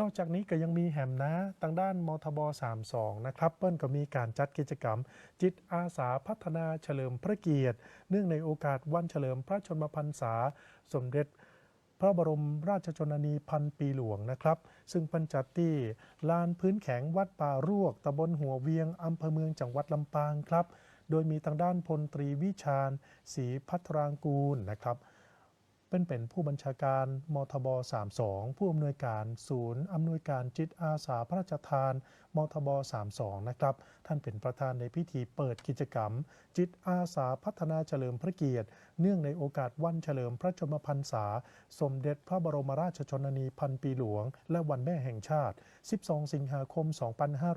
นอกจากนี้ก็ยังมีแหมนะทางด้านมทบ 32 นะครับ เปิ้ลก็มีการจัดกิจกรรม จิตอาสาพัฒนาเฉลิมพระเกียรติ เนื่องในโอกาสวันเฉลิมพระชนมพรรษา สมเด็จพระบรมราชชนนีพันปีหลวงนะครับ ซึ่งปันจัดที่ลานพื้นแข็งวัดป่ารวกตำบลหัวเวียงอำเภอเมืองจังหวัดลำปางครับ โดยมีทางด้านพลตรีวิชาญศรีพัทรางกูลนะครับ เป็นเป็นผู้บัญชาการมทบ 32 ผู้อำนวยการศูนย์อำนวยการจิตอาสาพระราชทานมทบ 32 นะครับ ท่านเป็นประธานในพิธีเปิดกิจกรรม จิตอาสาพัฒนาเฉลิมพระเกียรติ เนื่องในโอกาสวันเฉลิมพระชนมพรรษา สมเด็จพระบรมราชชนนีพันปีหลวง และวันแม่แห่งชาติ 12 สิงหาคม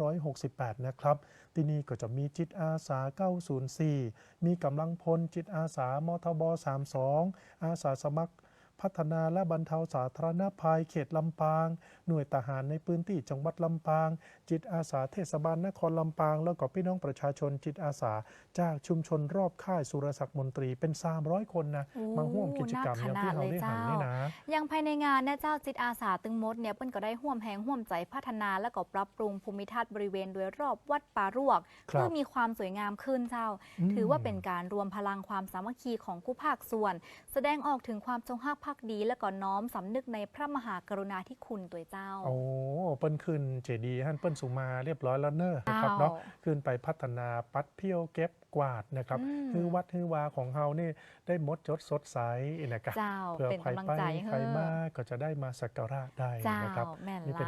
2568 นะครับ ที่นี่ก็จะมีจิตอาสา 904 มีกำลังพลจิตอาสามทบ 32 อาสาสมั พัฒนาและบรรเทาสาธารณภัยเขตลำปาง หน่วยทหารในพื้นที่จังหวัดลำปาง จิตอาสาเทศบาลนครลำปาง แล้วก็พี่น้องประชาชนจิตอาสา จากชุมชนรอบค่ายสุรศักดิ์มนตรีเป็น 300 คนนะโอ้มาร่วมกิจกรรมอย่างที่เราได้หันนี่นะยังภายในงานเนี่ยเจ้าจิตอาสาตึงมดเนี่ยเปิ้นก็ได้ห่วมแหงห่วมใจพัฒนาและก็ปรับปรุงภูมิทัศน์บริเวณโดยรอบวัดป่ารวกครับเพื่อมีความสวยงามขึ้นเจ้าอืมถือว่าเป็นการรวมพลังความสามัคคีของผู้ภาคส่วน แสดงออกถึงความจงรักภักดีและก็น้อมสำนึกในพระมหากรุณาธิคุณตัวเจ้า โอ้เปิ้นขึ้นเจดีย์ฮั่นเปิ้นสุมาเรียบร้อยแล้วเนอะนะครับเนาะอ้าวขึ้นไปพัฒนาปัดเพี้ยวเก็บกวาดนะครับอืมคือวัดฮือวาของเฮานี่ได้มดจดสดใสนะครับเจ้าเพื่อเป็นใครกำลังไปใจใครให้มาก็จะได้มาสักการะได้เจ้านะครับแม่นนี่เป็นละ